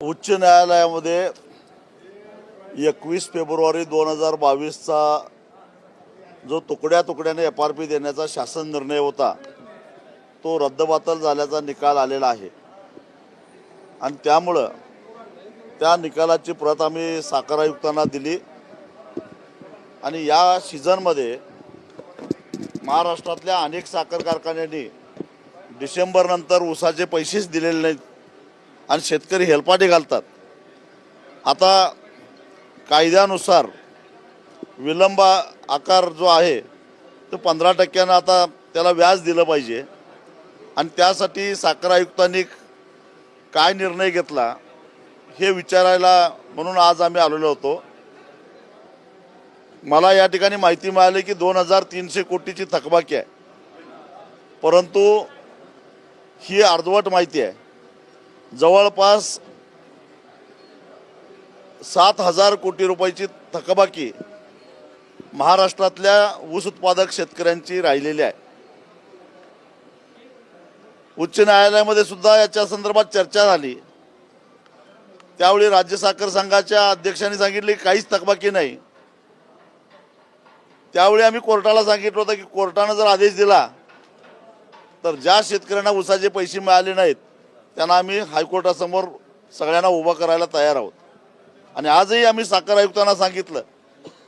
उच्च न्यायालयामध्ये एकवीस फेब्रुवारी दोन हजार बावीसचा जो तुकड्या तुकड्याने एफ आर पी देण्याचा शासन निर्णय होता तो रद्दबातल झाल्याचा निकाल आलेला आहे. आणि त्यामुळं त्या निकालाची प्रत आम्ही साखर आयुक्तांना दिली. आणि या सीझनमध्ये महाराष्ट्रातल्या अनेक साखर कारखान्यांनी डिसेंबरनंतर ऊसाचे पैसेच दिलेले नाहीत. आणि शेतकरी हेलपाटे घालतात. आता कायद्यानुसार विलंब आकार जो आहे तो पंधरा टक्क्यानं आता त्याला व्याज दिलं पाहिजे. आणि त्यासाठी साखर आयुक्तांनी काय निर्णय घेतला हे विचारायला म्हणून आज आम्ही आलेलो होतो. मला या ठिकाणी माहिती मिळाली की दोन हजार तीनशे कोटीची थकबाकी आहे. परंतु ही अर्धवट माहिती आहे. जवळपास सात हजार कोटी रुपयाची थकबाकी महाराष्ट्रातल्या ऊस उत्पादक शेतकऱ्यांची राहिलेली आहे. उच्च न्यायालयामध्ये सुद्धा याच्या संदर्भात चर्चा झाली. त्यावेळी राज्य साखर संघाच्या अध्यक्षांनी सांगितले काहीच थकबाकी नाही. त्यावेळी आम्ही कोर्टाला सांगितलं होतं की कोर्टानं जर आदेश दिला तर ज्या शेतकऱ्यांना ऊसाचे पैसे मिळाले नाहीत त्यांना आम्ही हायकोर्टासमोर सगळ्यांना उभा करायला तयार आहोत. आणि आजही आम्ही साखर आयुक्तांना सांगितलं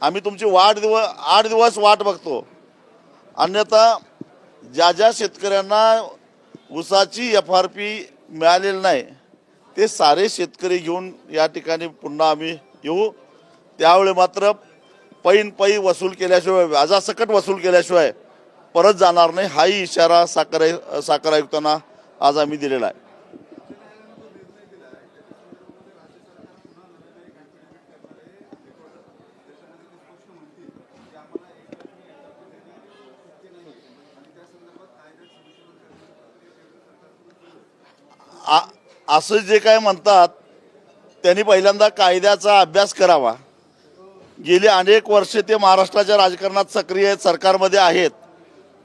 आम्ही तुमची वाट दिव आठ दिवस वाट बघतो. अन्यथा ज्या ज्या शेतकऱ्यांना ऊसाची एफ आर पी मिळालेली नाही ते सारे शेतकरी घेऊन या ठिकाणी पुन्हा आम्ही येऊ. त्यावेळी मात्र पैन पै वसूल केल्याशिवाय व्याजासकट वसूल केल्याशिवाय परत जाणार नाही हाही इशारा साखर साखर आयुक्तांना आज आम्ही दिलेला आहे. असं जे काय म्हणतात त्यांनी पहिल्यांदा कायद्याचा अभ्यास करावा. गेली अनेक वर्षे ते महाराष्ट्राच्या राजकारणात सक्रिय आहेत सरकारमध्ये आहेत.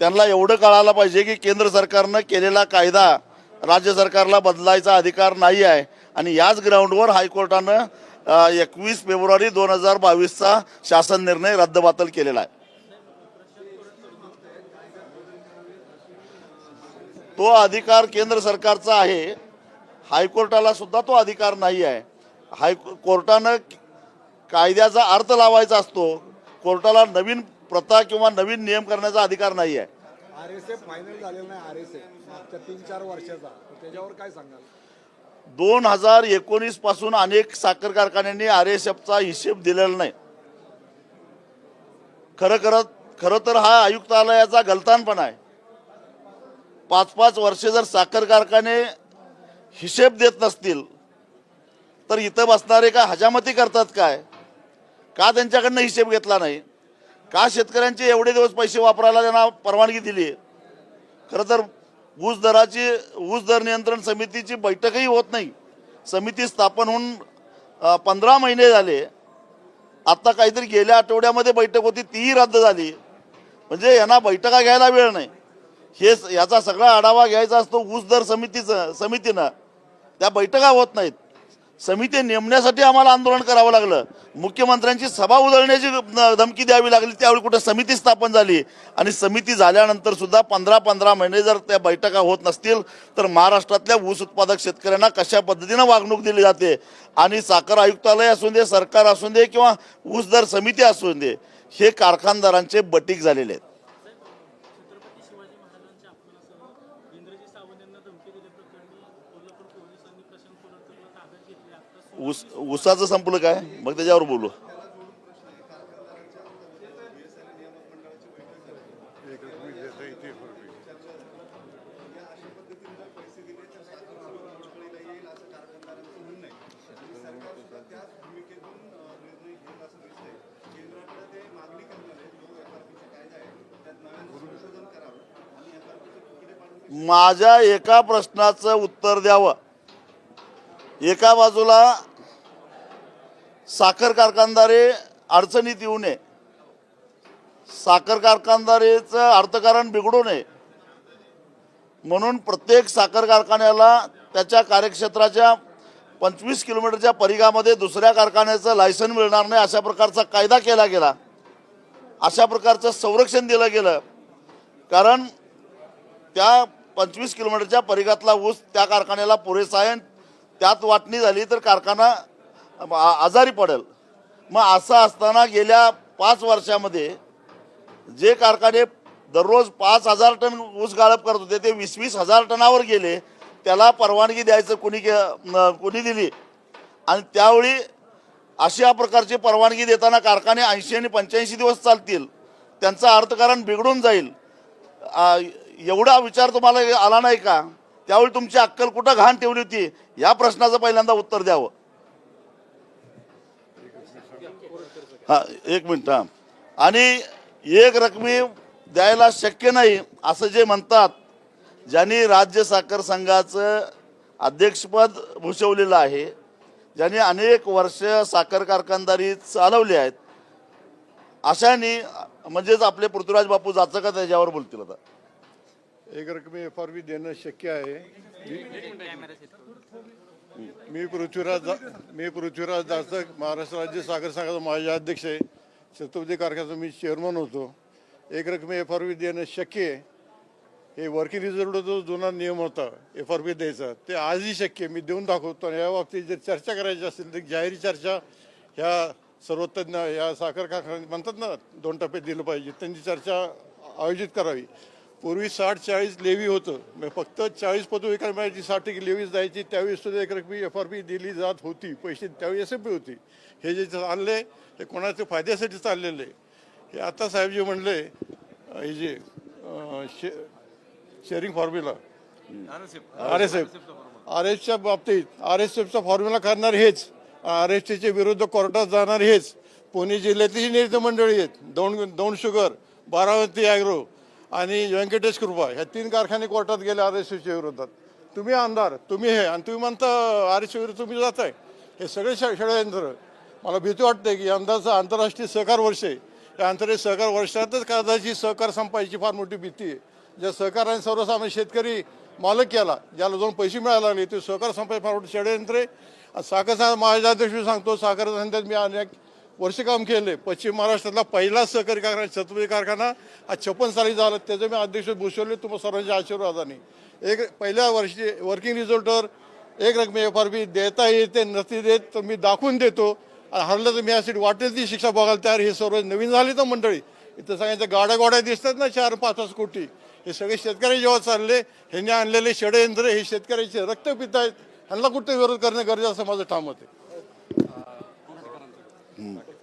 त्यांना एवढं कळायला पाहिजे की केंद्र सरकारनं केलेला कायदा राज्य सरकारला बदलायचा अधिकार नाही आहे. आणि याच ग्राउंडवर हायकोर्टानं एकवीस फेब्रुवारी दोन हजार बावीसचा शासन निर्णय रद्दबातल केलेला आहे. तो अधिकार केंद्र सरकारचा आहे. हायकोर्टाला सुद्धा तो अधिकार नाही आहे. हाय कोर्टानं कायद्याचा अर्थ लावायचा असतो कोर्टाला नवीन प्रथा किंवा नवीन नियम करण्याचा अधिकार नाही आहे. आर एस एफ फायनल झालेला नाही आर एस एफ मागच्या तीन चार वर्षाचा त्याच्यावर काय सांगाल? दोन हजार एकोणीसपासून अनेक साखर कारखान्यांनी आर एस एफचा हिशेब दिलेला नाही. खरं करत खरं तर हा आयुक्तालयाचा गलतानपणा आहे. पाच पाच वर्षे जर साखर कारखाने हिशेब देत नसतील तर इथं बसणारे का हजामती करतात काय? का त्यांच्याकडनं हिशेब घेतला नाही? का शेतकऱ्यांचे एवढे दिवस पैसे वापरायला त्यांना परवानगी दिली? खरं तर ऊस दराची ऊस दर नियंत्रण समितीची बैठकही होत नाही. समिती स्थापन होऊन पंधरा महिने झाले. आत्ता काहीतरी गेल्या आठवड्यामध्ये बैठक होती तीही रद्द झाली. म्हणजे यांना बैठका घ्यायला वेळ नाही. हे स- याचा सगळा आढावा घ्यायचा असतो ऊस दर समितीचं समितीनं. त्या बैठका होत नाहीत. समिती नेमण्यासाठी आम्हाला आंदोलन करावं लागलं. मुख्यमंत्र्यांची सभा उधळण्याची धमकी द्यावी लागली. त्यावेळी कुठं समिती स्थापन झाली? आणि समिती झाल्यानंतर सुद्धा पंधरा पंधरा महिने जर त्या बैठका होत नसतील तर महाराष्ट्रातल्या ऊस उत्पादक शेतकऱ्यांना कशा पद्धतीनं वागणूक दिली जाते? आणि साखर आयुक्तालय असू दे सरकार असू दे किंवा ऊस दर समिती असू दे हे कारखानदारांचे बटीक झालेले आहेत. ऊस ऊसाचं संपलं काय? मग त्याच्यावर बोलू. माझ्या एका प्रश्नाचं उत्तर द्यावं. एका बाजूला साखर कारखानदारे अडचणीत येऊ नये. साखर कारखानदारीचं अर्थकारण बिघडू नये. म्हणून प्रत्येक साखर कारखान्याला त्याच्या कार्यक्षेत्राच्या पंचवीस किलोमीटरच्या परिघामध्ये दुसऱ्या कारखान्याचं लायसन मिळणार नाही अशा प्रकारचा कायदा केला गेला. अशा प्रकारचं संरक्षण दिलं गेलं. कारण त्या पंचवीस किलोमीटरच्या परिघातला ऊस त्या कारखान्याला पुरेसा आहे त्यात वाटणी झाली तर कारखाना आजारी पडेल. मग असं असताना गेल्या पाच वर्षामध्ये जे कारखाने दररोज पाच हजार टन ऊस गाळप करत होते ते वीस वीस हजार टनावर गेले. त्याला परवानगी द्यायचं कोणी के कोणी दिली. आणि त्यावेळी अशा प्रकारची परवानगी देताना कारखाने ऐंशी आणि पंच्याऐंशी दिवस चालतील. त्यांचं अर्थकारण बिघडून जाईल. एवढा विचार तुम्हाला आला नाही का? त्यावेळी तुमची अक्कल कुठं घाण ठेवली होती? या प्रश्नाचं पहिल्यांदा उत्तर द्यावं. हा एक मिनिट हा आणि एक रकमी द्यायला शक्य नाही असं जे म्हणतात ज्यांनी राज्य साखर संघाचं अध्यक्षपद भूषवलेलं आहे ज्यांनी अनेक वर्ष साखर कारखानदारी चालवली आहेत अशाने म्हणजेच आपले पृथ्वीराज बापू जाचं का त्याच्यावर बोलतील आता. एक रकमी एफ आर पी देणं शक्य आहे. मी- पृथ्वीराज मी पृथ्वीराज दासक महाराष्ट्र राज्य साखर संघाचा माझे अध्यक्ष आहे. छत्रपती कारखान्याचा मी चेअरमन होतो. एक रकमी एफ आर पी देणं शक्य आहे. हे वर्किंग रिझर्वचा जो जुना नियम होता एफ आर पी द्यायचा. ते आजही शक्य आहे. मी देऊन दाखवतो. आणि या बाबतीत जर चर्चा करायची असेल तर जाहीर चर्चा ह्या सर्वतज्ञ या साखर कारखान्यात म्हणतात ना दोन टप्प्यात दिलं पाहिजे. त्यांची चर्चा आयोजित करावी. पूर्वी साठ चाळीस लेवी होतं. मग फक्त चाळीस पदवी विकायला मिळायची साठ लेवीज जायची त्यावेळेस सुद्धा एक रकमी एफ आर पी दिली जात होती. पैसे त्यावेळी एस एफ पी होती. हे जे चालले हे कोणाच्या फायद्यासाठी चाललेलं? आहे हे आता साहेब जे म्हणले हे जे शे sharing formula R S F R एसच्या बाबतीत आर एस एफचा फॉर्म्युला करणार हेच. आर एस टीच्या विरुद्ध कोर्टात जाणार हेच. पुणे जिल्ह्यातली नेते मंडळी आहेत. दौंड दौंड शुगर बारामती ॲग्रो आणि व्यंकटेश कृपा ह्या तीन कारखाने कोर्टात गेले आर एस एफच्या विरोधात. तुम्ही आमदार तुम्ही हे आणि तुम्ही म्हणता आर एस विरुद्ध तुम्ही जात आहे. हे सगळे ष- षडयंत्र. मला भीती वाटते की यंदाचं आंतरराष्ट्रीय सहकार वर्ष आहे. या आंतरराष्ट्रीय सहकार वर्षातच कदाचित सहकार संपायची फार मोठी भीती आहे. ज्या सहकाराने सर्वसामान्य शेतकरी मालक केला ज्याला जाऊन पैसे मिळायला लागले ते सहकार संपायची फार मोठी षडयंत्र आहे. साखर महाजाध्यक्ष सांगतो साखर संध्यात मी अनेक वर्ष काम केले. पश्चिम महाराष्ट्रातला पहिला सहकारी कारखाना छत्रपती कारखाना हा छप्पन साली झाला. त्याचे मी अध्यक्ष भूषवले तुम्हाला सर्वांच्या आशीर्वादाने. एक पहिल्या वर्षी वर्किंग रिझल्टवर एक रकमी एफ आर पी देता येते नसती देत तर मी दाखवून देतो. आणि हरलं तर मी यासाठी वाटेल ती शिक्षा बघायला तयार. हे सर्व नवीन झाली तर मंडळी इथं सांगायचं गाड्या गोड्या दिसतात ना चार पाच पाच कोटी. हे सगळे शेतकरी जेव्हा चालले ह्यांनी आणलेले षडयंत्र हे शेतकऱ्याचे रक्त पित आहेत ह्यांना कुठे विरोध करणं गरजेचं असं माझं ठाम मत आहे